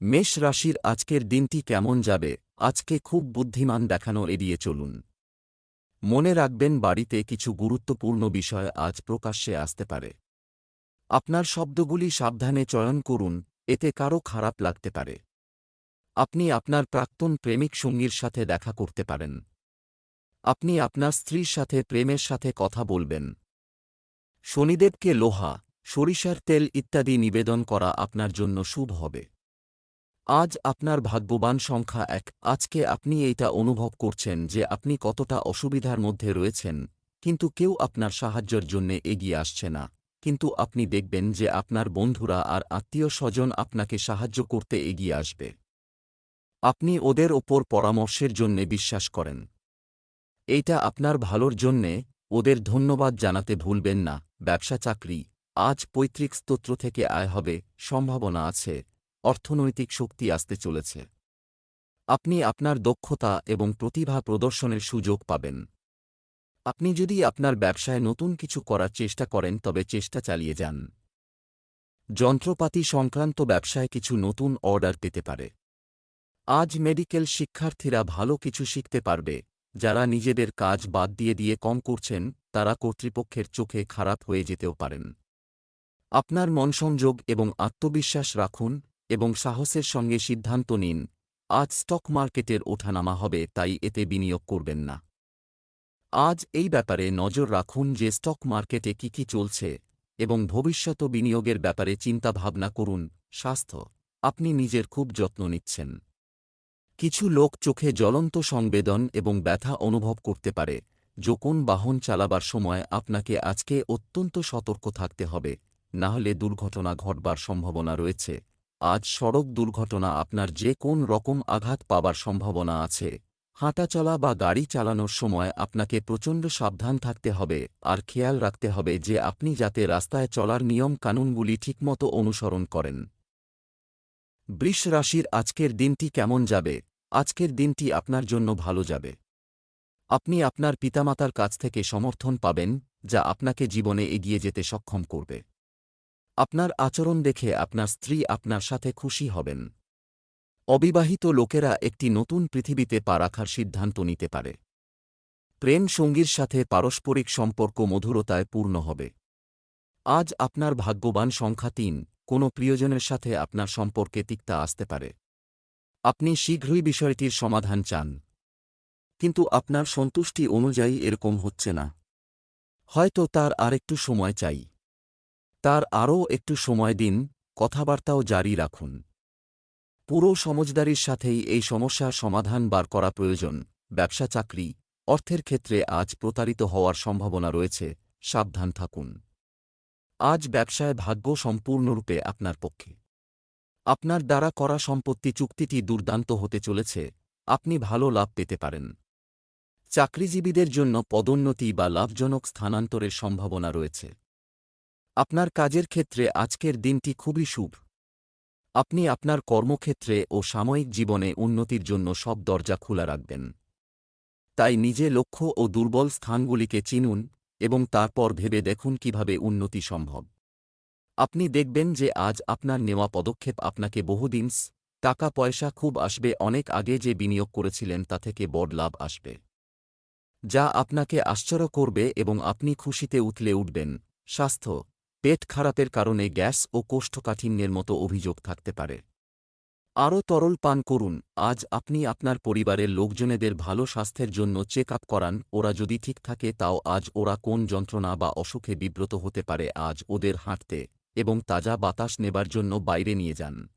মেষ রাশির আজকের দিনটি কেমন যাবে? আজকে খুব বুদ্ধিমান দেখানো এড়িয়ে চলুন। মনে রাখবেন, বাড়িতে কিছু গুরুত্বপূর্ণ বিষয় আজ প্রকাশ্যে আসতে পারে। আপনার শব্দগুলি সাবধানে চয়ন করুন, এতে কারও খারাপ লাগতে পারে। আপনি আপনার প্রাক্তন প্রেমিক সঙ্গীর সাথে দেখা করতে পারেন। আপনি আপনার স্ত্রীর সাথে প্রেমের সাথে কথা বলবেন। শনিদেবকে লোহা, সরিষার তেল ইত্যাদি নিবেদন করা আপনার জন্য শুভ হবে। আজ আপনার ভাগ্যবান সংখ্যা এক। আজকে আপনি এইটা অনুভব করছেন যে আপনি কতটা অসুবিধার মধ্যে রয়েছেন। কিন্তু কেউ আপনার সাহায্যের জন্য এগিয়ে আসছে না। কিন্তু আপনি দেখবেন যে আপনার বন্ধুরা আর আত্মীয় স্বজন আপনাকে সাহায্য করতে এগিয়ে আসবে। আপনি ওদের ওপর পরামর্শের জন্যে বিশ্বাস করেন। এইটা আপনার ভালোর জন্যে, ওদের ধন্যবাদ জানাতে ভুলবেন না। ব্যবসা চাকরি, আজ পৈতৃক স্তোত্র থেকে আয় হবে, সম্ভাবনা আছে। অর্থনৈতিক শক্তি আসতে চলেছে। আপনি আপনার দক্ষতা এবং প্রতিভা প্রদর্শনের সুযোগ পাবেন। আপনি যদি আপনার ব্যবসায় নতুন কিছু করার চেষ্টা করেন, তবে চেষ্টা চালিয়ে যান। যন্ত্রপাতি সংক্রান্ত ব্যবসায় কিছু নতুন অর্ডার পেতে পারে। আজ মেডিকেল শিক্ষার্থীরা ভালো কিছু শিখতে পারবে। যারা নিজেদের কাজ বাদ দিয়ে দিয়ে কম করছেন, তারা কর্তৃপক্ষের চোখে খারাপ হয়ে যেতেও পারেন। আপনার মনসংযোগ এবং আত্মবিশ্বাস রাখুন এবং সাহসের সঙ্গে সিদ্ধান্ত নিন, আজ স্টক মার্কেটের ওঠানামা হবে, তাই এতে বিনিয়োগ করবেন না। আজ এই ব্যাপারে নজর রাখুন যে স্টক মার্কেটে কি কি চলছে এবং ভবিষ্যত বিনিয়োগের ব্যাপারে চিন্তাভাবনা করুন, স্বাস্থ্য, আপনি নিজের খুব যত্ন নিচ্ছেন। কিছু লোক চোখে জ্বলন্ত সংবেদন এবং ব্যথা অনুভব করতে পারে যখন বাহন চালাবার সময় আপনাকে আজকে অত্যন্ত সতর্ক থাকতে হবে, না হলে দুর্ঘটনা ঘটবার সম্ভাবনা রয়েছে। আজ সড়ক দুর্ঘটনা আপনার যে কোন রকম আঘাত পাবার সম্ভাবনা আছে। হাঁটাচলা বা গাড়ি চালানোর সময় আপনাকে প্রচণ্ড সাবধান থাকতে হবে, আর খেয়াল রাখতে হবে যে আপনি যাতে রাস্তায় চলার নিয়ম কানুনগুলি ঠিকমতো অনুসরণ করেন। বৃষ রাশির আজকের দিনটি কেমন যাবে? আজকের দিনটি আপনার জন্য ভালো যাবে। আপনি আপনার পিতামাতার কাছ থেকে সমর্থন পাবেন, যা আপনাকে জীবনে এগিয়ে যেতে সক্ষম করবে। আপনার আচরণ দেখে আপনার স্ত্রী আপনার সাথে খুশি হবেন। অবিবাহিত লোকেরা একটি নতুন পৃথিবীতে পা রাখার সিদ্ধান্ত নিতে পারে। প্রেম সঙ্গীর সাথে পারস্পরিক সম্পর্ক মধুরতায় পূর্ণ হবে। আজ আপনার ভাগ্যবান সংখ্যা তিন, কোনো প্রিয়জনের সাথে আপনার সম্পর্কে তিক্তা আসতে পারে। আপনি শীঘ্রই বিষয়টির সমাধান চান। কিন্তু আপনার সন্তুষ্টি অনুযায়ী এরকম হচ্ছে না। হয়তো তার আরেকটু সময় চাই। তার আরও একটু সময় দিন, কথাবার্তাও জারি রাখুন। পুরো সমজদারির সাথেই এই সমস্যার সমাধান বার করা প্রয়োজন, ব্যবসা চাকরি, অর্থের ক্ষেত্রে আজ প্রতারিত হওয়ার সম্ভাবনা রয়েছে, সাবধান থাকুন। আজ ব্যবসায় ভাগ্য সম্পূর্ণরূপে আপনার পক্ষে। আপনার দ্বারা করা সম্পত্তি চুক্তিটি দুর্দান্ত হতে চলেছে, আপনি ভালো লাভ পেতে পারেন। চাকরিজীবীদের জন্য পদোন্নতি বা লাভজনক স্থানান্তরের সম্ভাবনা রয়েছে। আপনার কাজের ক্ষেত্রে আজকের দিনটি খুবই শুভ। আপনি আপনার কর্মক্ষেত্রে ও সাময়িক জীবনে উন্নতির জন্য সব দরজা খোলা রাখবেন। তাই নিজে লক্ষ্য ও দুর্বল স্থানগুলিকে চিনুন এবং তারপর ভেবে দেখুন কীভাবে উন্নতি সম্ভব। আপনি দেখবেন যে আজ আপনার নেওয়া পদক্ষেপ আপনাকে বহুদিন টাকা পয়সা খুব আসবে অনেক আগে যে বিনিয়োগ করেছিলেন তা থেকে বড় লাভ আসবে। যা আপনাকে আশ্চর্য করবে এবং আপনি খুশিতে উঠলে উঠবেন। স্বাস্থ্য পেট খারাপের কারণে গ্যাস ও কোষ্ঠকাঠিন্যের মতো অভিযোগ থাকতে পারে। আরও তরল পান করুন। আজ আপনি আপনার পরিবারের লোকজনেদের ভালো স্বাস্থ্যের জন্য চেক আপ করান। ওরা যদি ঠিক থাকে, তাও আজ ওরা কোন যন্ত্রণা বা অসুখে বিব্রত হতে পারে, আজ ওদের হাঁটতে এবং তাজা বাতাস নেবার জন্য বাইরে নিয়ে যান।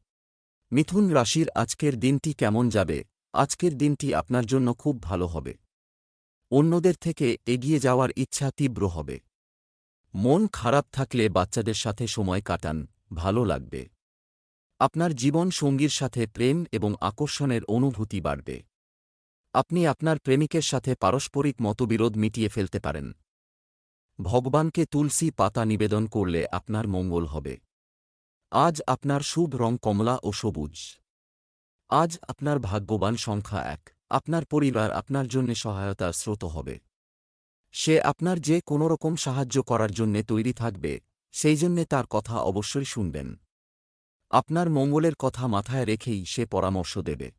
মিথুন রাশির আজকের দিনটি কেমন যাবে? আজকের দিনটি আপনার জন্য খুব ভালো হবে। অন্যদের থেকে এগিয়ে যাওয়ার ইচ্ছা তীব্র হবে। মন খারাপ থাকলে বাচ্চাদের সাথে সময় কাটান, ভালো লাগবে। আপনার জীবন সঙ্গীর সাথে প্রেম এবং আকর্ষণের অনুভূতি বাড়বে। আপনি আপনার প্রেমিকের সাথে পারস্পরিক মতবিরোধ মিটিয়ে ফেলতে পারেন। ভগবানকে তুলসী পাতা নিবেদন করলে আপনার মঙ্গল হবে। আজ আপনার শুভ রং কমলা ও সবুজ। আজ আপনার ভাগ্যবান সংখ্যা এক। আপনার পরিবার আপনার জন্য সহায়তার স্রোত হবে। সে আপনার যে কোনোরকম সাহায্য করার জন্যে তৈরি থাকবে, সেই জন্যে তার কথা অবশ্যই শুনবেন। আপনার মঙ্গলের কথা মাথায় রেখেই সে পরামর্শ দেবে।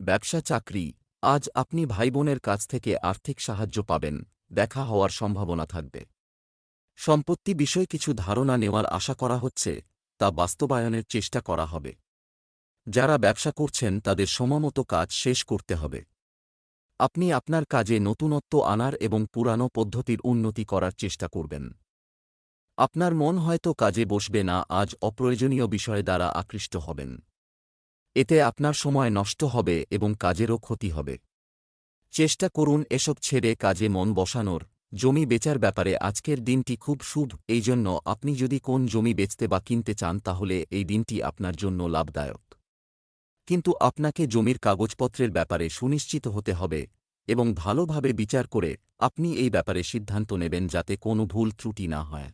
ব্যবসা চাকরি, আজ আপনি ভাইবোনের কাছ থেকে আর্থিক সাহায্য পাবেন, দেখা হওয়ার সম্ভাবনা থাকবে। সম্পত্তি বিষয়ে কিছু ধারণা নেওয়ার আশা করা হচ্ছে, তা বাস্তবায়নের চেষ্টা করা হবে। যারা ব্যবসা করছেন তাদের সময়মতো কাজ শেষ করতে হবে। আপনি আপনার কাজে নতুনত্ব আনার এবং পুরানো পদ্ধতির উন্নতি করার চেষ্টা করবেন। আপনার মন হয়তো কাজে বসবে না, আজ অপ্রয়োজনীয় বিষয় দ্বারা আকৃষ্ট হবেন। এতে আপনার সময় নষ্ট হবে এবং কাজেরও ক্ষতি হবে। চেষ্টা করুন এসব ছেড়ে কাজে মন বসানোর। জমি বেচার ব্যাপারে আজকের দিনটি খুব শুভ এই জন্য আপনি যদি কোন জমি বেচতে বা কিনতে চান তাহলে এই দিনটি আপনার জন্য লাভদায়ক। কিন্তু আপনাকে জমির কাগজপত্রের ব্যাপারে সুনিশ্চিত হতে হবে এবং ভালোভাবে বিচার করে আপনি এই ব্যাপারে সিদ্ধান্ত নেবেন যাতে কোনো ভুল ত্রুটি না হয়।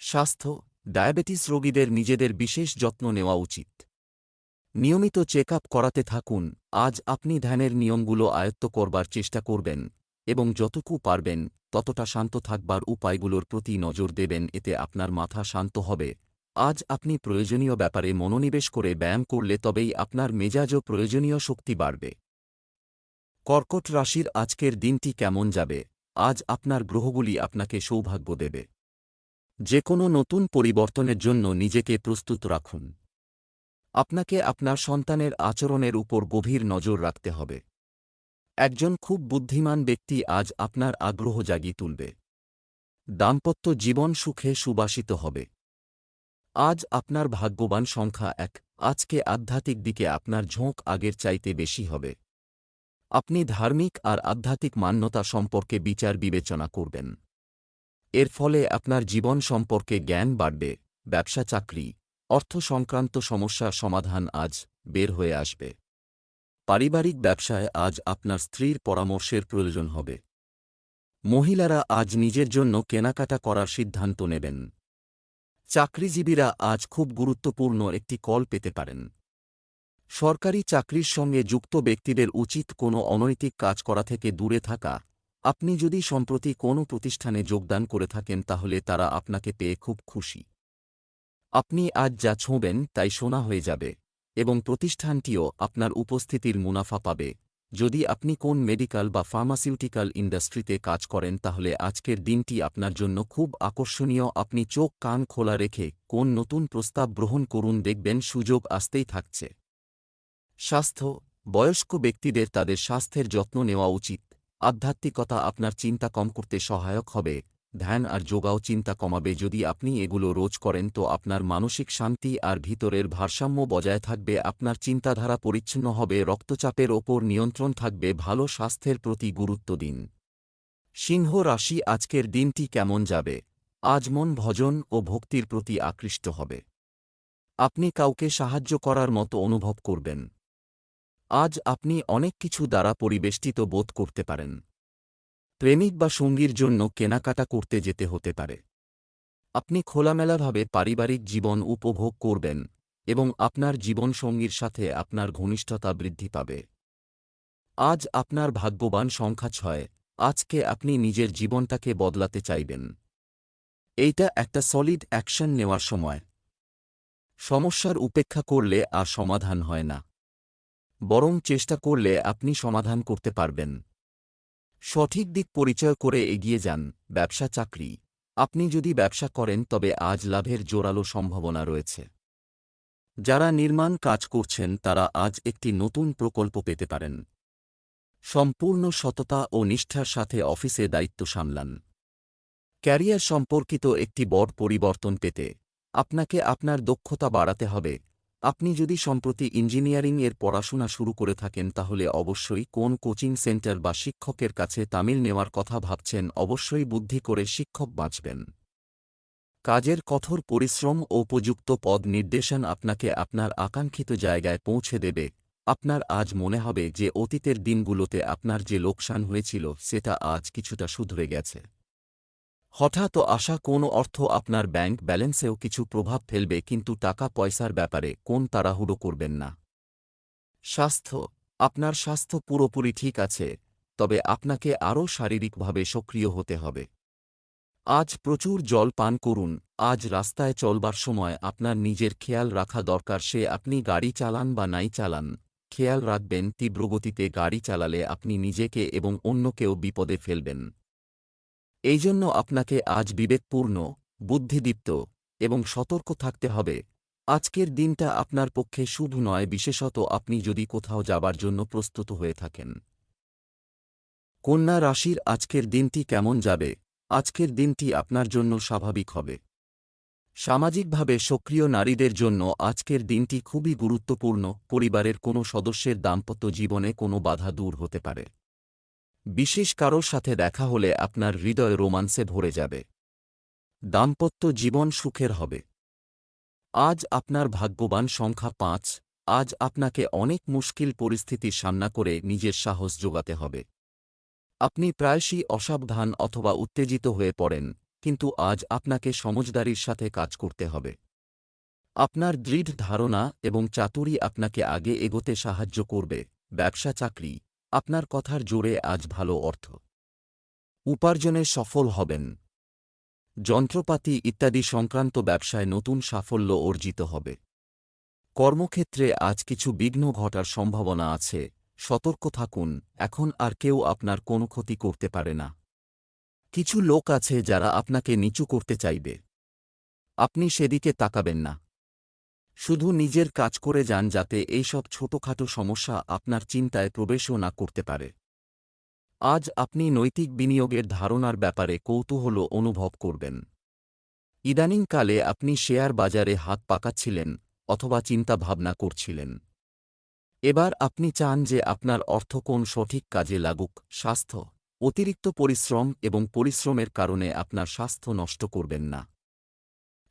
স্বাস্থ্য, ডায়াবেটিস রোগীদের নিজেদের বিশেষ যত্ন নেওয়া উচিত। নিয়মিত চেক আপ করাতে থাকুন, আজ আপনি ধ্যানের নিয়মগুলো আয়ত্ত করবার চেষ্টা করবেন এবং যতটুকু পারবেন ততটা শান্ত থাকবার উপায়গুলোর প্রতি নজর দেবেন, এতে আপনার মাথা শান্ত হবে আজ আপনি প্রয়োজনীয় ব্যাপারে মনোনিবেশ করে ব্যায়াম করলে তবেই আপনার মেজাজও প্রয়োজনীয় শক্তি বাড়বে। কর্কট রাশির আজকের দিনটি কেমন যাবে? আজ আপনার গ্রহগুলি আপনাকে সৌভাগ্য দেবে। যে কোনো নতুন পরিবর্তনের জন্য নিজেকে প্রস্তুত রাখুন। আপনাকে আপনার সন্তানের আচরণের উপর গভীর নজর রাখতে হবে। একজন খুব বুদ্ধিমান ব্যক্তি আজ আপনার আগ্রহ জাগিয়ে তুলবে। দাম্পত্য জীবন সুখে সুবাসিত হবে। আজ আপনার ভাগ্যবান সংখ্যা এক। আজকে আধ্যাত্মিক দিকে আপনার ঝোঁক আগের চাইতে বেশি হবে। আপনি ধার্মিক আর আধ্যাত্মিক মান্যতা সম্পর্কে বিচার বিবেচনা করবেন। এর ফলে আপনার জীবন সম্পর্কে জ্ঞান বাড়বে, ব্যবসা, চাকরি, অর্থ সংক্রান্ত সমস্যার সমাধান আজ বের হয়ে আসবে। পারিবারিক ব্যবসায় আজ আপনার স্ত্রীর পরামর্শের প্রয়োজন হবে। মহিলারা আজ নিজের জন্য কেনাকাটা করার সিদ্ধান্ত নেবেন। চাকরিজীবীরা আজ খুব গুরুত্বপূর্ণ একটি কল পেতে পারেন। সরকারি চাকরির সঙ্গে যুক্ত ব্যক্তিদের উচিত কোনো অনৈতিক কাজ করা থেকে দূরে থাকা। আপনি যদি সম্প্রতি কোনো প্রতিষ্ঠানে যোগদান করে থাকেন তাহলে তারা আপনাকে পেয়ে খুব খুশি। আপনি আজ যা ছোঁবেন তাই শোনা হয়ে যাবে এবং প্রতিষ্ঠানটিও আপনার উপস্থিতির মুনাফা পাবে। যদি আপনি কোন মেডিকেল বা ফার্মাসিউটিক্যাল ইন্ডাস্ট্রিতে কাজ করেন, তাহলে আজকের দিনটি আপনার জন্য খুব আকর্ষণীয়। আপনি চোখ, কান খোলা রেখে কোন নতুন প্রস্তাব গ্রহণ করুন, দেখবেন সুযোগ আসতেই থাকছে। স্বাস্থ্য, বয়স্ক ব্যক্তিদের তাদের স্বাস্থ্যের যত্ন নেওয়া উচিত। আধ্যাত্মিকতা আপনার চিন্তা কম করতে সহায়ক হবে। ধ্যান আর যোগাও চিন্তা কমাবে। যদি আপনি এগুলো রোজ করেন, তো আপনার মানসিক শান্তি আর ভিতরের ভারসাম্য বজায় থাকবে, আপনার চিন্তাধারা পরিচ্ছন্ন হবে, রক্তচাপের ওপর নিয়ন্ত্রণ থাকবে, ভালো স্বাস্থ্যের প্রতি গুরুত্ব দিন। সিংহ রাশি, আজকের দিনটি কেমন যাবে? আজ মন ভজন ও ভক্তির প্রতি আকৃষ্ট হবে। আপনি কাউকে সাহায্য করার মতো অনুভব করবেন। আজ আপনি অনেক কিছু দ্বারা পরিবেষ্টিত বোধ করতে পারেন। প্রেমিক বা সঙ্গীর জন্য কেনাকাটা করতে যেতে হতে পারে। আপনি খোলামেলাভাবে পারিবারিক জীবন উপভোগ করবেন এবং আপনার জীবনসঙ্গীর সাথে আপনার ঘনিষ্ঠতা বৃদ্ধি পাবে। আজ আপনার ভাগ্যবান সংখ্যা ছয়, আজকে আপনি নিজের জীবনটাকে বদলাতে চাইবেন। এইটা একটা সলিড অ্যাকশন নেওয়ার সময়। সমস্যার উপেক্ষা করলে আর সমাধান হয় না। বরং চেষ্টা করলে আপনি সমাধান করতে পারবেন। সঠিক দিক পরিচয় করে এগিয়ে যান, ব্যবসা চাকরি। আপনি যদি ব্যবসা করেন, তবে আজ লাভের জোরালো সম্ভাবনা রয়েছে। যারা নির্মাণ কাজ করছেন, তারা আজ একটি নতুন প্রকল্প পেতে পারেন। সম্পূর্ণ সততা ও নিষ্ঠার সাথে অফিসে দায়িত্ব সামলান। ক্যারিয়ার সম্পর্কিত একটি বড় পরিবর্তন পেতে আপনাকে আপনার দক্ষতা বাড়াতে হবে। আপনি যদি সম্প্রতি ইঞ্জিনিয়ারিং এর পড়াশোনা শুরু করে থাকেন, তাহলে অবশ্যই কোন কোচিং সেন্টার বা শিক্ষকের কাছে তামিল নেওয়ার কথা ভাবছেন, অবশ্যই বুদ্ধি করে শিক্ষক বাঁচবেন। কাজের কঠোর পরিশ্রম ও উপযুক্ত পদ নির্দেশন আপনাকে আপনার আকাঙ্ক্ষিত জায়গায় পৌঁছে দেবে। আপনার আজ মনে হবে যে অতীতের দিনগুলোতে আপনার যে লোকসান হয়েছিল, সেটা আজ কিছুটা শুধরে গেছে। হঠাৎ আসা কোনো অর্থ আপনার ব্যাংক ব্যালেন্সেও কিছু প্রভাব ফেলবে কিন্তু টাকা পয়সার ব্যাপারে কোন তাড়াহুড়ো করবেন না। স্বাস্থ্য, আপনার স্বাস্থ্য পুরোপুরি ঠিক আছে, তবে আপনাকে আরও শারীরিকভাবে সক্রিয় হতে হবে। আজ প্রচুর জল পান করুন, আজ রাস্তায় চলবার সময় আপনার নিজের খেয়াল রাখা দরকার সে আপনি গাড়ি চালান বা নাই চালান, খেয়াল রাখবেন তীব্রগতিতে গাড়ি চালালে আপনি নিজেকে এবং অন্যকেও বিপদে ফেলবেন। এই জন্য আপনাকে আজ বিবেকপূর্ণ, বুদ্ধিদীপ্ত এবং সতর্ক থাকতে হবে। আজকের দিনটা আপনার পক্ষে শুভ নয়, বিশেষত আপনি যদি কোথাও যাবার জন্য প্রস্তুত হয়ে থাকেন। কন্যা রাশির আজকের দিনটি কেমন যাবে? আজকের দিনটি আপনার জন্য স্বাভাবিক হবে। সামাজিকভাবে সক্রিয় নারীদের জন্য আজকের দিনটি খুবই গুরুত্বপূর্ণ, পরিবারের কোনো সদস্যের দাম্পত্য জীবনে কোনো বাধা দূর হতে পারে। বিশেষ কারোর সাথে দেখা হলে আপনার হৃদয় রোমান্সে ভরে যাবে। দাম্পত্য জীবন সুখের হবে। আজ আপনার ভাগ্যবান সংখ্যা পাঁচ, আজ আপনাকে অনেক মুশকিল পরিস্থিতির সামনা করে নিজের সাহস যোগাতে হবে। আপনি প্রায়শই অসাবধান অথবা উত্তেজিত হয়ে পড়েন, কিন্তু আজ আপনাকে সমজদারির সাথে কাজ করতে হবে। আপনার দৃঢ় ধারণা এবং চাতুরি আপনাকে আগে এগোতে সাহায্য করবে, ব্যবসা চাকরি আপনার কথার জোরে আজ ভালো অর্থ। উপার্জনে সফল হবেন। যন্ত্রপাতি ইত্যাদি সংক্রান্ত ব্যবসায় নতুন সাফল্য অর্জিত হবে। কর্মক্ষেত্রে আজ কিছু বিঘ্ন ঘটার সম্ভাবনা আছে, সতর্ক থাকুন, এখন আর কেউ আপনার কোনো ক্ষতি করতে পারে না। কিছু লোক আছে যারা আপনাকে নিচু করতে চাইবে। আপনি সেদিকে তাকাবেন না। শুধু নিজের কাজ করে যান যাতে এইসব ছোটখাটো সমস্যা আপনার চিন্তায় প্রবেশও না করতে পারে। আজ আপনি নৈতিক বিনিয়োগের ধারণার ব্যাপারে কৌতূহল অনুভব করবেন। ইদানিংকালে আপনি শেয়ার বাজারে হাত পাকাচ্ছিলেন অথবা চিন্তা ভাবনা করছিলেন। এবার আপনি চান যে আপনার অর্থ কোন সঠিক কাজে লাগুক, স্বাস্থ্য, অতিরিক্ত পরিশ্রম এবং পরিশ্রমের কারণে আপনার স্বাস্থ্য নষ্ট করবেন না।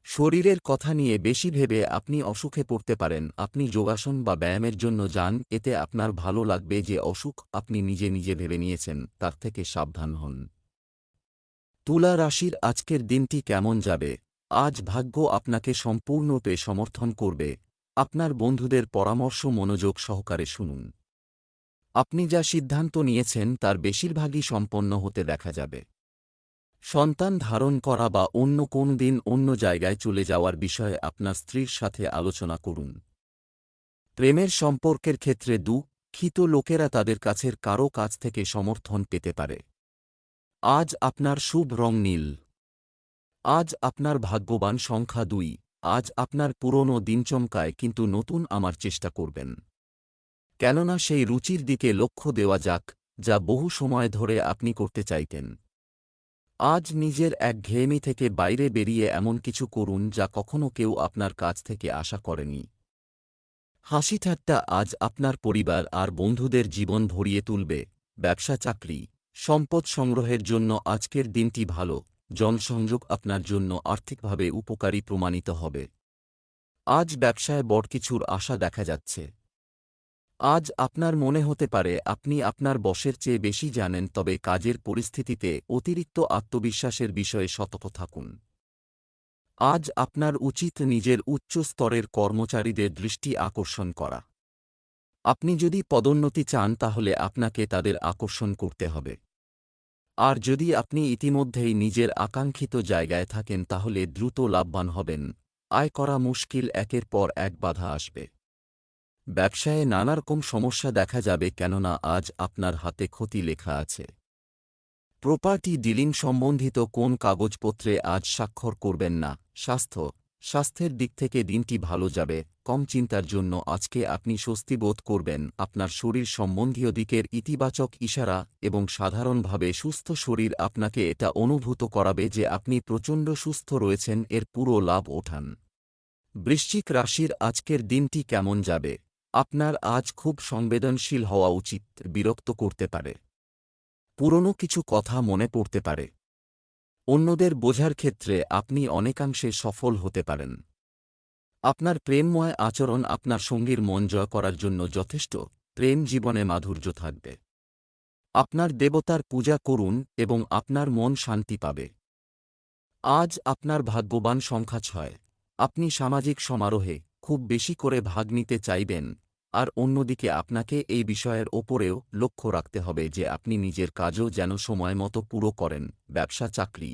শরীরের কথা নিয়ে বেশি ভেবে আপনি অসুখে পড়তে পারেন। আপনি যোগাসন বা ব্যায়ামের জন্য যান, এতে আপনার ভালো লাগবে যে অসুখ আপনি নিজে নিজে ভেবে নিয়েছেন, তার থেকে সাবধান হন। তুলা রাশির আজকের দিনটি কেমন যাবে? আজ ভাগ্য আপনাকে সম্পূর্ণরূপে সমর্থন করবে। আপনার বন্ধুদের পরামর্শ, মনোযোগ সহকারে শুনুন। আপনি যা সিদ্ধান্ত নিয়েছেন, তার বেশিরভাগই সম্পন্ন হতে দেখা যাবে। সন্তান ধারণ করা বা অন্য কোন দিন অন্য জায়গায় চলে যাওয়ার বিষয়ে আপনার স্ত্রীর সাথে আলোচনা করুন। প্রেমের সম্পর্কের ক্ষেত্রে দুঃখিত লোকেরা তাদের কাছের কারও কাছ থেকে সমর্থন পেতে পারে। আজ আপনার শুভ রং নীল। আজ আপনার ভাগ্যবান সংখ্যা দুই। আজ আপনার পুরনো দিন চমকায় কিন্তু নতুন আমার চেষ্টা করবেন। কেননা সেই রুচির দিকে লক্ষ্য দেওয়া যাক, যা বহু সময় ধরে আপনি করতে চাইতেন। আজ নিজের এক ঘেয়েমি থেকে বাইরে বেরিয়ে এমন কিছু করুন যা কখনো কেউ আপনার কাছ থেকে আশা করেনি। হাসি ঠাট্টা আজ আপনার পরিবার আর বন্ধুদের জীবন ভরিয়ে তুলবে। ব্যবসা চাকরি, সম্পদ সংগ্রহের জন্য আজকের দিনটি ভালো, জনসংযোগ আপনার জন্য আর্থিকভাবে উপকারী প্রমাণিত হবে। আজ ব্যবসায় বড় কিছুর আশা দেখা যাচ্ছে। আজ আপনার মনে হতে পারে আপনি আপনার বসের চেয়ে বেশি জানেন, তবে কাজের পরিস্থিতিতে অতিরিক্ত আত্মবিশ্বাসের বিষয়ে সতর্ক থাকুন। আজ আপনার উচিত নিজের উচ্চ স্তরের কর্মচারীদের দৃষ্টি আকর্ষণ করা। আপনি যদি পদোন্নতি চান, তাহলে আপনাকে তাদের আকর্ষণ করতে হবে। আর যদি আপনি ইতিমধ্যেই নিজের আকাঙ্ক্ষিত জায়গায় থাকেন, তাহলে দ্রুত লাভবান হবেন। আয় করা মুশকিল একের পর এক বাধা আসবে। ব্যবসায়ে নানারকম সমস্যা দেখা যাবে কেননা আজ আপনার হাতে ক্ষতি লেখা আছে। প্রপার্টি ডিলিং সম্বন্ধিত কোন কাগজপত্রে আজ স্বাক্ষর করবেন না? স্বাস্থ্য। স্বাস্থ্যের দিক থেকে দিনটি ভালো যাবে। কম চিন্তার জন্য আজকে আপনি স্বস্তি বোধ করবেন। আপনার শরীর সম্বন্ধীয় দিকের ইতিবাচক ইশারা এবং সাধারণভাবে সুস্থ শরীর আপনাকে এটা অনুভূত করাবে যে আপনি প্রচণ্ড সুস্থ রয়েছেন, এর পুরো লাভ ওঠান। বৃশ্চিক রাশির আজকের দিনটি কেমন যাবে? আপনার আজ খুব সংবেদনশীল হওয়া উচিত, বিরক্ত করতে পারে। পুরনো কিছু কথা মনে পড়তে পারে। অন্যদের বোঝার ক্ষেত্রে আপনি অনেকাংশে সফল হতে পারেন। আপনার প্রেমময় আচরণ আপনার সঙ্গীর মন জয় করার জন্য যথেষ্ট, প্রেম জীবনে মাধুর্য থাকবে। আপনার দেবতার পূজা করুন এবং আপনার মন শান্তি পাবে। আজ আপনার ভাগ্যবান সংখ্যা ছয়। আপনি সামাজিক সমারোহে খুব বেশি করে ভাগ নিতে চাইবেন। আর অন্যদিকে আপনাকে এই বিষয়ের ওপরেও লক্ষ্য রাখতে হবে যে আপনি নিজের কাজও যেন সময় মতো পুরো করেন, ব্যবসা, চাকরি।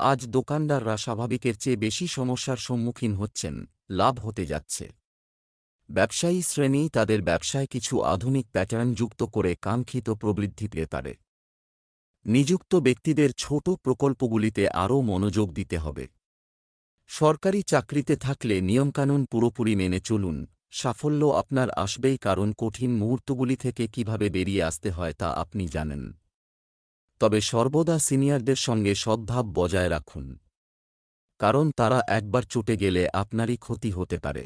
আজ দোকানদাররা স্বাভাবিকের চেয়ে বেশি সমস্যার সম্মুখীন হচ্ছেন, লাভ হতে যাচ্ছে। ব্যবসায়ী শ্রেণি তাদের ব্যবসায় কিছু আধুনিক প্যাটার্ন যুক্ত করে কাঙ্ক্ষিত প্রবৃদ্ধি পেতে পারে নিযুক্ত ব্যক্তিদের ছোট প্রকল্পগুলিতে আরও মনোযোগ দিতে হবে। সরকারি চাকরিতে থাকলে নিয়মকানুন পুরোপুরি মেনে চলুন, সাফল্য আপনার আসবেই কারণ কঠিন মুহূর্তগুলি থেকে কীভাবে বেরিয়ে আসতে হয় তা আপনি জানেন। তবে সর্বদা সিনিয়রদের সঙ্গে সদ্ভাব বজায় রাখুন, কারণ তারা একবার চটে গেলে আপনারই ক্ষতি হতে পারে।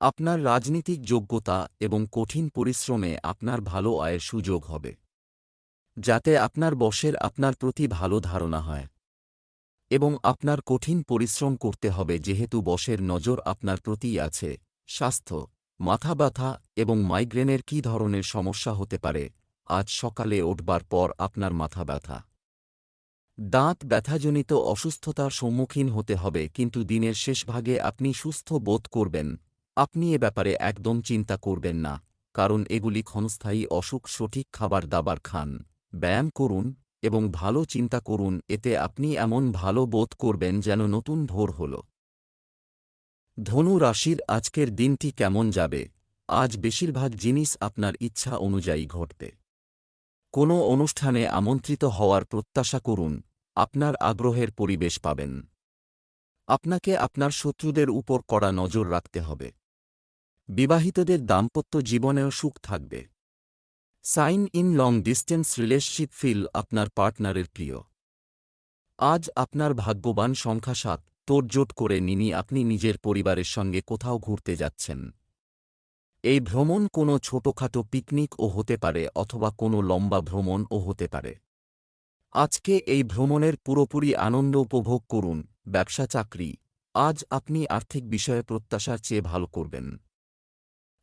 আপনার রাজনীতিক যোগ্যতা এবং কঠিন পরিশ্রমে আপনার ভালো আয়ের সুযোগ হবে, যাতে আপনার বসের আপনার প্রতি ভালো ধারণা হয়। এবং আপনার কঠিন পরিশ্রম করতে হবে যেহেতু বসের নজর আপনার প্রতিই আছে। স্বাস্থ্য, মাথা ব্যথা এবং মাইগ্রেনের কী ধরনের সমস্যা হতে পারে, আজ সকালে উঠবার পর আপনার মাথা ব্যথা। দাঁত ব্যথাজনিত অসুস্থতার সম্মুখীন হতে হবে কিন্তু দিনের শেষভাগে আপনি সুস্থ বোধ করবেন। আপনি এ ব্যাপারে একদম চিন্তা করবেন না, কারণ এগুলি ক্ষণস্থায়ী অসুখ সঠিক খাবার দাবার খান। ব্যায়াম করুন এবং ভালো চিন্তা করুন, এতে আপনি এমন ভালো বোধ করবেন যেন নতুন ভোর হল। ধনু রাশির আজকের দিনটি কেমন যাবে? আজ বেশিরভাগ জিনিস আপনার ইচ্ছা অনুযায়ী ঘটবে। কোনো অনুষ্ঠানে আমন্ত্রিত হওয়ার প্রত্যাশা করুন, আপনার আগ্রহের পরিবেশ পাবেন। আপনাকে আপনার শত্রুদের উপর কড়া নজর রাখতে হবে। বিবাহিতদের দাম্পত্য জীবনেও সুখ থাকবে। Sign in long distance relationship feel আপনার পার্টনারের প্রিয়। আজ আপনার ভাগ্যবান সংখ্যা সাত তোড়জোট করে নিনি আপনি নিজের পরিবারের সঙ্গে কোথাও ঘুরতে যাচ্ছেন। এই ভ্রমণ কোনো ছোটখাটো পিকনিকও হতে পারে অথবা কোনো লম্বা ভ্রমণও হতে পারে। আজকে এই ভ্রমণের পুরোপুরি আনন্দ উপভোগ করুন, ব্যবসা চাকরি। আজ আপনি আর্থিক বিষয়ে প্রত্যাশার চেয়ে ভালো করবেন।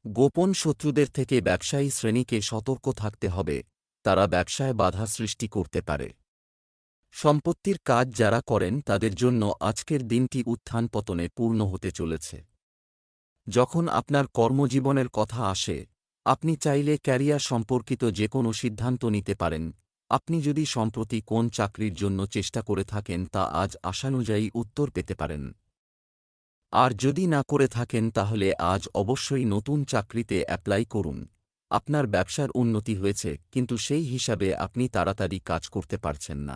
গোপন শত্রুদের থেকে ব্যবসায়ী শ্রেণীকে সতর্ক থাকতে হবে, তারা ব্যবসায় বাধা সৃষ্টি করতে পারে। সম্পত্তির কাজ যারা করেন তাদের জন্য আজকের দিনটি উত্থান পতনে পূর্ণ হতে চলেছে। যখন আপনার কর্মজীবনের কথা আসে, আপনি চাইলে ক্যারিয়ার সম্পর্কিত যে কোনো সিদ্ধান্ত নিতে পারেন। আপনি যদি সম্প্রতি কোন চাকরির জন্য চেষ্টা করে থাকেন তা আজ আশানুযায়ী উত্তর পেতে পারেন। আর যদি না করে থাকেন তাহলে আজ অবশ্যই নতুন চাকরিতে অ্যাপ্লাই করুন। আপনার ব্যবসার উন্নতি হয়েছে, কিন্তু সেই হিসাবে আপনি তাড়াতাড়ি কাজ করতে পারছেন না।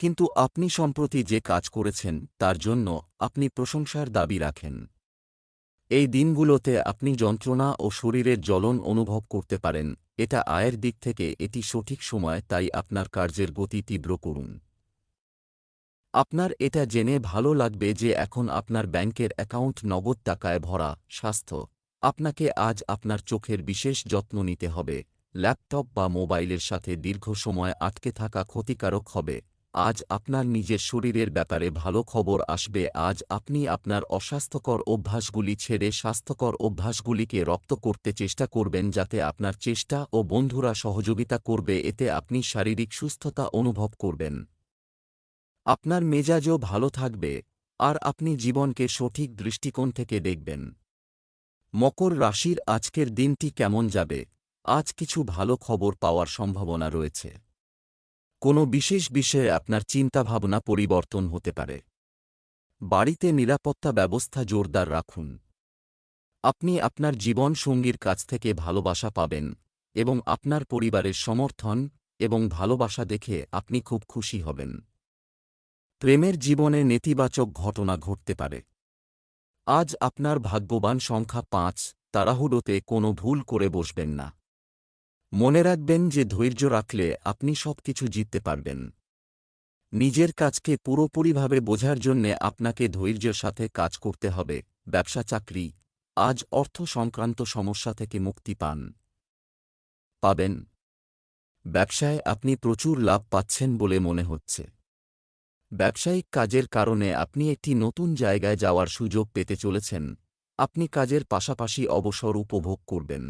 কিন্তু আপনি সম্প্রতি যে কাজ করেছেন, তার জন্য আপনি প্রশংসার দাবি রাখেন। এই দিনগুলোতে আপনি যন্ত্রণা ও শরীরের জ্বলন অনুভব করতে পারেন, এটা আয়ের দিক থেকে এটি সঠিক সময়, তাই আপনার কার্যের গতি তীব্র করুন। আপনার এটা জেনে ভালো লাগবে যে এখন আপনার ব্যাংকের অ্যাকাউন্ট নগদ টাকায় ভরা, স্বাস্থ্য। আপনাকে আজ আপনার চোখের বিশেষ যত্ন নিতে হবে। ল্যাপটপ বা মোবাইলের সাথে দীর্ঘ সময় আটকে থাকা ক্ষতিকারক হবে। আজ আপনার নিজের শরীরের ব্যাপারে ভালো খবর আসবে। আজ আপনি আপনার অস্বাস্থ্যকর অভ্যাসগুলি ছেড়ে স্বাস্থ্যকর অভ্যাসগুলিকে রপ্ত করতে চেষ্টা করবেন যাতে আপনার চেষ্টা ও বন্ধুরা সহযোগিতা করবে। এতে আপনি শারীরিক সুস্থতা অনুভব করবেন। আপনার মেজাজও ভালো থাকবে, আর আপনি জীবনকে সঠিক দৃষ্টিকোণ থেকে দেখবেন। মকর রাশির আজকের দিনটি কেমন যাবে? আজ কিছু ভালো খবর পাওয়ার সম্ভাবনা রয়েছে। কোনো বিশেষ বিষয়ে আপনার চিন্তাভাবনা পরিবর্তন হতে পারে। বাড়িতে নিরাপত্তা ব্যবস্থা জোরদার রাখুন। আপনি আপনার জীবন সঙ্গীর কাছ থেকে ভালোবাসা পাবেন এবং আপনার পরিবারের সমর্থন এবং ভালোবাসা দেখে আপনি খুব খুশি হবেন। প্রেমের জীবনে নেতিবাচক ঘটনা ঘটতে পারে। আজ আপনার ভাগ্যবান সংখ্যা পাঁচ, তাড়াহুড়োতে কোনো ভুল করে বসবেন না। মনে রাখবেন যে ধৈর্য রাখলে আপনি সব কিছু জিততে পারবেন। নিজের কাজকে পুরোপুরিভাবে বোঝার জন্যে আপনাকে ধৈর্যের সাথে কাজ করতে হবে, ব্যবসা, চাকরি। আজ অর্থ সংক্রান্ত সমস্যা থেকে মুক্তি পান। পাবেন। ব্যবসায় আপনি প্রচুর লাভ পাচ্ছেন বলে মনে হচ্ছে। ব্যবসায়িক কাজের কারণে আপনি একটি নতুন জায়গায় যাওয়ার সুযোগ পেতে চলেছেন। আপনি কাজের পাশাপাশি অবসর উপভোগ করবেন।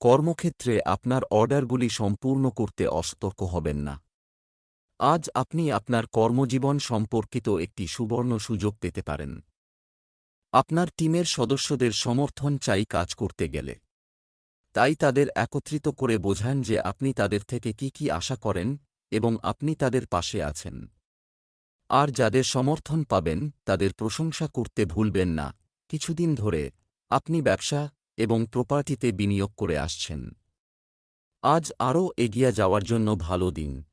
কর্মক্ষেত্রে আপনার অর্ডারগুলি সম্পূর্ণ করতে অসতর্ক হবেন না। আজ আপনি আপনার কর্মজীবন সম্পর্কিত একটি সুবর্ণ সুযোগ পেতে পারেন। আপনার টিমের সদস্যদের সমর্থন চাই কাজ করতে গেলে। তাই তাদের একত্রিত করে বোঝান যে আপনি তাদের থেকে কি কি আশা করেন এবং আপনি তাদের পাশে আছেন। আর যাদের সমর্থন পাবেন, তাদের প্রশংসা করতে ভুলবেন না। কিছুদিন ধরে আপনি ব্যবসা এবং প্রপার্টিতে বিনিয়োগ করে আসছেন। আজ আরও এগিয়ে যাওয়ার জন্য ভালো দিন।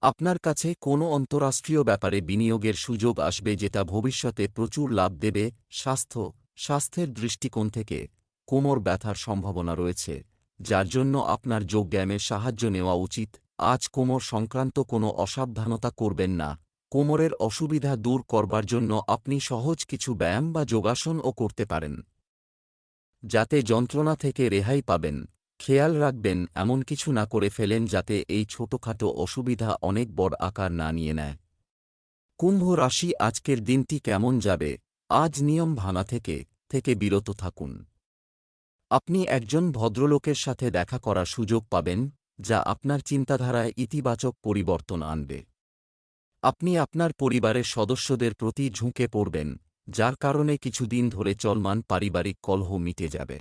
আপনার কাছে কোনো অন্তরাষ্ট্রীয় ব্যাপারে বিনিয়োগের সুযোগ আসবে যেটা ভবিষ্যতে প্রচুর লাভ দেবে, স্বাস্থ্য, স্বাস্থ্যের দৃষ্টিকোণ থেকে কোমর ব্যথার সম্ভাবনা রয়েছে, যার জন্য আপনার যোগব্যায়ামের সাহায্য নেওয়া উচিত। আজ কোমর সংক্রান্ত কোনো অসাবধানতা করবেন না। কোমরের অসুবিধা দূর করবার জন্য আপনি সহজ কিছু ব্যায়াম বা যোগাসনও করতে পারেন। যাতে যন্ত্রণা থেকে রেহাই পাবেন। খেয়াল রাখবেন, এমন কিছু না করে ফেলেন যাতে এই ছোটখাটো অসুবিধা অনেক বড় আকার না নিয়ে নেয়। কুম্ভ রাশি, আজকের দিনটি কেমন যাবে? আজ নিয়ম ভাঙা থেকে থেকে বিরত থাকুন। আপনি একজন ভদ্রলোকের সাথে দেখা করার সুযোগ পাবেন, যা আপনার চিন্তাধারায় ইতিবাচক পরিবর্তন আনবে। আপনি আপনার পরিবারের সদস্যদের প্রতি ঝুঁকে পড়বেন, যার কারণে কিছুদিন ধরে চলমান পারিবারিক কলহ মিটে যাবে।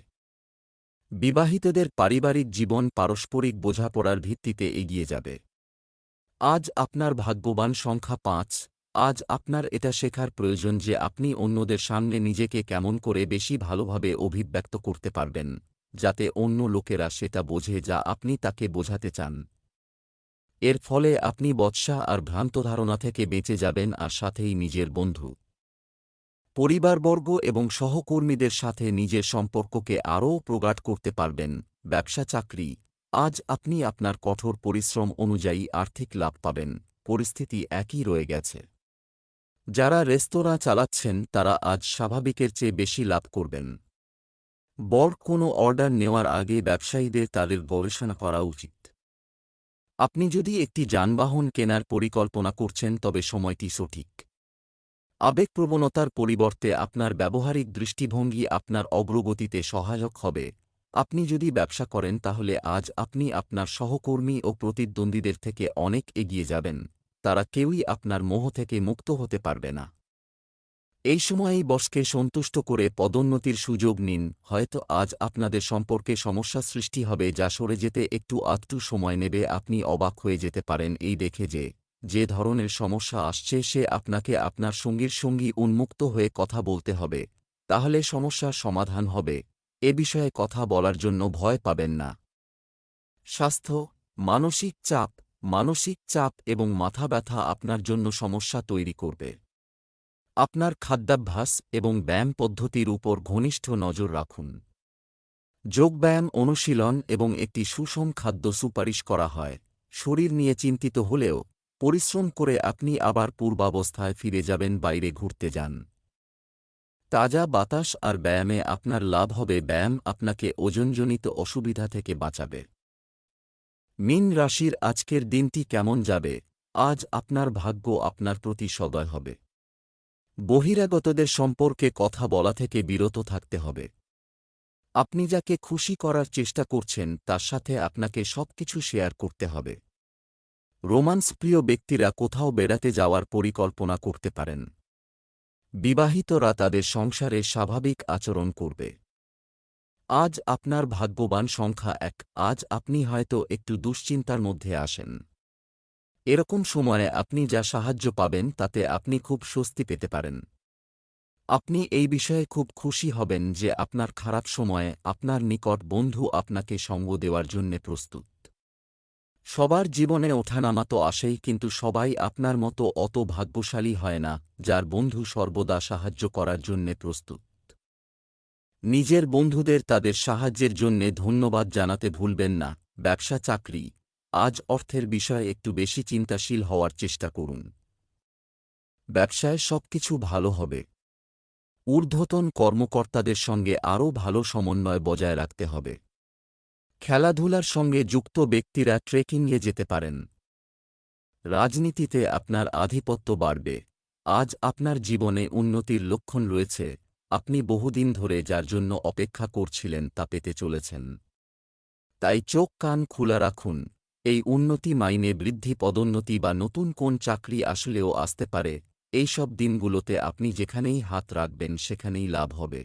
বিবাহিতদের পারিবারিক জীবন পারস্পরিক বোঝাপড়ার ভিত্তিতে এগিয়ে যাবে। আজ আপনার ভাগ্যবান সংখ্যা পাঁচ, আজ আপনার এটা শেখার প্রয়োজন যে আপনি অন্যদের সামনে নিজেকে কেমন করে বেশি ভালোভাবে অভিব্যক্ত করতে পারবেন, যাতে অন্য লোকেরা সেটা বোঝে যা আপনি তাকে বোঝাতে চান। এর ফলে আপনি বৎসা আর ভ্রান্ত ধারণা থেকে বেঁচে যাবেন আর সাথেই নিজের বন্ধু। পরিবারবর্গ এবং সহকর্মীদের সাথে নিজের সম্পর্ককে আরও প্রগাঢ় করতে পারবেন। ব্যবসা চাকরি। আজ আপনি আপনার কঠোর পরিশ্রম অনুযায়ী আর্থিক লাভ পাবেন। পরিস্থিতি একই রয়ে গেছে। যারা রেস্তোরাঁ চালাচ্ছেন, তারা আজ স্বাভাবিকের চেয়ে বেশি লাভ করবেন। বড় কোনো অর্ডার নেওয়ার আগে ব্যবসায়ীদের তাদের গবেষণা করা উচিত। আপনি যদি একটি যানবাহন কেনার পরিকল্পনা করছেন, তবে সময়টি সঠিক। আবেগপ্রবণতার পরিবর্তে আপনার ব্যবহারিক দৃষ্টিভঙ্গি আপনার অগ্রগতিতে সহায়ক হবে। আপনি যদি ব্যবসা করেন, তাহলে আজ আপনি আপনার সহকর্মী ও প্রতিদ্বন্দ্বীদের থেকে অনেক এগিয়ে যাবেন। তারা কেউই আপনার মোহ থেকে মুক্ত হতে পারবে না। এই সময়েই বসকে সন্তুষ্ট করে পদোন্নতির সুযোগ নিন, হয়তো আজ আপনাদের সম্পর্কে সমস্যা সৃষ্টি হবে যা সরে যেতে একটু আধটু সময় নেবে, আপনি অবাক হয়ে যেতে পারেন, এই দেখে যে যে ধরনের সমস্যা আসছে সে আপনাকে আপনার সঙ্গীর সঙ্গী উন্মুক্ত হয়ে কথা বলতে হবে, তাহলে সমস্যার সমাধান হবে, এ বিষয়ে কথা বলার জন্য ভয় পাবেন না। স্বাস্থ্য, মানসিক চাপ মানসিক চাপ এবং মাথা ব্যথা আপনার জন্য সমস্যা তৈরি করবে। আপনার খাদ্যাভ্যাস এবং ব্যায়াম পদ্ধতির উপর ঘনিষ্ঠ নজর রাখুন। যোগব্যায়াম অনুশীলন এবং একটি সুষম খাদ্য সুপারিশ করা হয়। শরীর নিয়ে চিন্তিত হলেও পরিশ্রম করে আপনি আবার পূর্বাবস্থায় ফিরে যাবেন, বাইরে ঘুরতে যান। তাজা বাতাস আর ব্যায়ামে আপনার লাভ হবে, ব্যায়াম আপনাকে ওজনজনিত অসুবিধা থেকে বাঁচাবে। মিন রাশির আজকের দিনটি কেমন যাবে? আজ আপনার ভাগ্য আপনার প্রতি সদয় হবে। বহিরাগতদের সম্পর্কে কথা বলা থেকে বিরত থাকতে হবে। আপনি যাকে খুশি করার চেষ্টা করছেন, তার সাথে আপনাকে সবকিছু শেয়ার করতে হবে। রোমান্স প্রিয় ব্যক্তিরা কোথাও বেড়াতে যাওয়ার পরিকল্পনা করতে পারেন। বিবাহিতরা তাদের সংসারে স্বাভাবিক আচরণ করবে। আজ আপনার ভাগ্যবান সংখ্যা এক, আজ আপনি হয়তো একটু দুশ্চিন্তার মধ্যে আসেন এরকম সময়ে আপনি যা সাহায্য পাবেন তাতে আপনি খুব স্বস্তি পেতে পারেন। আপনি এই বিষয়ে খুব খুশি হবেন যে আপনার খারাপ সময়ে আপনার নিকট বন্ধু আপনাকে সঙ্গ দেওয়ার জন্যে প্রস্তুত। সবার জীবনে ওঠানামা তো আসেই, কিন্তু সবাই আপনার মতো অত ভাগ্যশালী হয় না, যার বন্ধু সর্বদা সাহায্য করার জন্যে প্রস্তুত। নিজের বন্ধুদের তাদের সাহায্যের জন্যে ধন্যবাদ জানাতে ভুলবেন না, ব্যবসা, চাকরি। আজ অর্থের বিষয়ে একটু বেশি চিন্তাশীল হওয়ার চেষ্টা করুন। ব্যবসায় সবকিছু ভালো হবে। ঊর্ধ্বতন কর্মকর্তাদের সঙ্গে আরও ভালো সমন্বয় বজায় রাখতে হবে। খেলাধুলার সঙ্গে যুক্ত ব্যক্তিরা ট্রেকিংয়ে যেতে পারেন। রাজনীতিতে আপনার আধিপত্য বাড়বে। আজ আপনার জীবনে উন্নতির লক্ষণ রয়েছে। আপনি বহুদিন ধরে যার জন্য অপেক্ষা করছিলেন তা পেতে চলেছেন। তাই চোখ কান খোলা রাখুন। এই উন্নতি মাইনে বৃদ্ধি, পদোন্নতি বা নতুন কোন চাকরি আসলেও আসতে পারে এইসব দিনগুলোতে আপনি যেখানেই হাত রাখবেন সেখানেই লাভ হবে।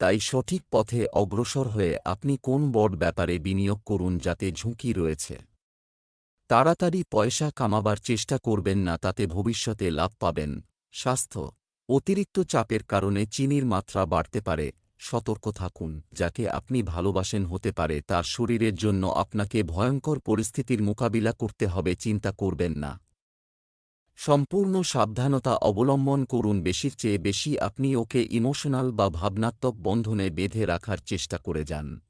তাই সঠিক পথে অগ্রসর হয়ে আপনি কোন বড় ব্যাপারে বিনিয়োগ করুন যাতে ঝুঁকি রয়েছে। তাড়াতাড়ি পয়সা কামাবার চেষ্টা করবেন না, তাতে ভবিষ্যতে লাভ পাবেন। স্বাস্থ্য অতিরিক্ত চাপের কারণে চিনির মাত্রা বাড়তে পারে সতর্ক থাকুন, যাকে আপনি ভালোবাসেন হতে পারে, তার শরীরের জন্য আপনাকে ভয়ঙ্কর পরিস্থিতির মোকাবিলা করতে হবে, চিন্তা করবেন না। সম্পূর্ণ সাবধানতা অবলম্বন করুন, বেশির চেয়ে বেশি আপনি ওকে ইমোশনাল বা ভাবনাত্মক বন্ধনে বেঁধে রাখার চেষ্টা করে যান।